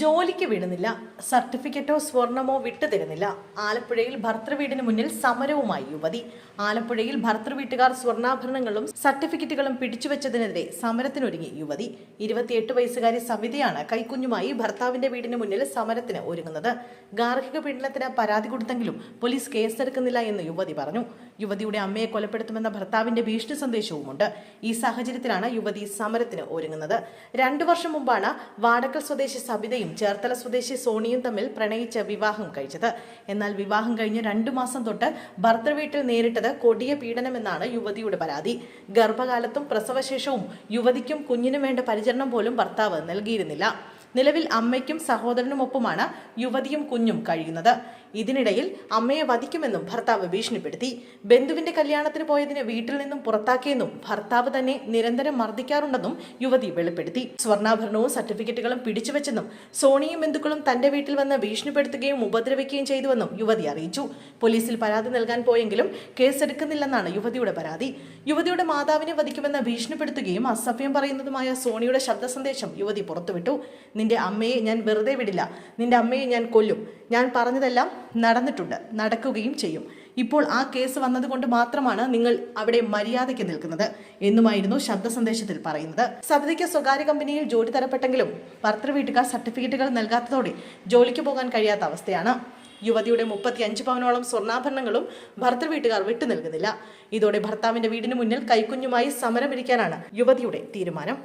ജോലിക്ക് വിടുന്നില്ല. സർട്ടിഫിക്കറ്റോ സ്വർണമോ വിട്ടുതരുന്നില്ല. ആലപ്പുഴയിൽ ഭർത്തൃവീടിന് മുന്നിൽ സമരവുമായി യുവതി. ആലപ്പുഴയിൽ ഭർത്തൃവീട്ടുകാർ സ്വർണാഭരണങ്ങളും സർട്ടിഫിക്കറ്റുകളും പിടിച്ചുവെച്ചതിനെതിരെ സമരത്തിനൊരുങ്ങി യുവതി. ഇരുപത്തിയെട്ട് വയസ്സുകാരി സവിതയാണ് കൈക്കുഞ്ഞുമായി ഭർത്താവിന്റെ വീടിന് മുന്നിൽ സമരത്തിന് ഒരുങ്ങുന്നത്. ഗാർഹിക പീഡനത്തിന് പരാതി കൊടുത്തെങ്കിലും പോലീസ് കേസെടുക്കുന്നില്ല എന്ന് യുവതി പറഞ്ഞു. യുവതിയുടെ അമ്മയെ കൊലപ്പെടുത്തുമെന്ന ഭർത്താവിന്റെ ഭീഷണി സന്ദേശവുമുണ്ട്. ഈ സാഹചര്യത്തിലാണ് യുവതി സമരത്തിന് ഒരുങ്ങുന്നത്. രണ്ടു വർഷം മുമ്പാണ് വാടക്കൽ സ്വദേശി സബിതയും ചേർത്തല സ്വദേശി സോണിയും തമ്മിൽ പ്രണയിച്ച് വിവാഹം കഴിച്ചത്. എന്നാൽ വിവാഹം കഴിഞ്ഞ് രണ്ടു മാസം തൊട്ട് ഭർത്തൃവീട്ടിൽ നേരിട്ടത് കൊടിയ പീഡനമെന്നാണ് യുവതിയുടെ പരാതി. ഗർഭകാലത്തും പ്രസവശേഷവും യുവതിക്കും കുഞ്ഞിനും വേണ്ട പരിചരണം പോലും ഭർത്താവ് നൽകിയിരുന്നില്ല. നിലവിൽ അമ്മയ്ക്കും സഹോദരനുമൊപ്പമാണ് യുവതിയും കുഞ്ഞും കഴിയുന്നത്. ഇതിനിടയിൽ അമ്മയെ വധിക്കുമെന്നും ഭർത്താവ് ഭീഷണിപ്പെടുത്തി. ബന്ധുവിന്റെ കല്യാണത്തിന് പോയതിന് വീട്ടിൽ നിന്നും പുറത്താക്കിയെന്നും ഭർത്താവ് തന്നെ നിരന്തരം മർദ്ദിക്കാറുണ്ടെന്നും യുവതി വെളിപ്പെടുത്തി. സ്വർണാഭരണവും സർട്ടിഫിക്കറ്റുകളും പിടിച്ചുവെച്ചെന്നും സോണിയും ബന്ധുക്കളും തന്റെ വീട്ടിൽ വന്ന് ഭീഷണിപ്പെടുത്തുകയും ഉപദ്രവിക്കുകയും ചെയ്തുവെന്നും യുവതി അറിയിച്ചു. പോലീസിൽ പരാതി നൽകാൻ പോയെങ്കിലും കേസെടുക്കുന്നില്ലെന്നാണ് യുവതിയുടെ പരാതി. യുവതിയുടെ മാതാവിനെ വധിക്കുമെന്ന് ഭീഷണിപ്പെടുത്തുകയും അസഭ്യം പറയുന്നതുമായ സോണിയുടെ ശബ്ദ സന്ദേശം യുവതി പുറത്തുവിട്ടു. നിന്റെ അമ്മയെ ഞാൻ വെറുതെ വിടില്ല. നിന്റെ അമ്മയെ ഞാൻ കൊല്ലും. ഞാൻ പറഞ്ഞതെല്ലാം നടന്നിട്ടുണ്ട്. നടക്കുകയും ചെയ്യും. ഇപ്പോൾ ആ കേസ് വന്നതുകൊണ്ട് മാത്രമാണ് നിങ്ങൾ അവിടെ മര്യാദയ്ക്ക് നിൽക്കുന്നത് എന്നുമായിരുന്നു ശബ്ദ സന്ദേശത്തിൽ പറയുന്നത്. സബിതയ്ക്ക് സ്വകാര്യ കമ്പനിയിൽ ജോലി തരപ്പെട്ടെങ്കിലും ഭർത്തൃവീട്ടുകാർ സർട്ടിഫിക്കറ്റുകൾ നൽകാത്തതോടെ ജോലിക്ക് പോകാൻ കഴിയാത്ത അവസ്ഥയാണ്. യുവതിയുടെ മുപ്പത്തി അഞ്ച് പവനോളം സ്വർണാഭരണങ്ങളും ഭർത്തൃ വീട്ടുകാർ വിട്ടു നൽകുന്നില്ല. ഇതോടെ ഭർത്താവിന്റെ വീടിന് മുന്നിൽ കൈക്കുഞ്ഞുമായി സമരമിരിക്കാനാണ് യുവതിയുടെ തീരുമാനം.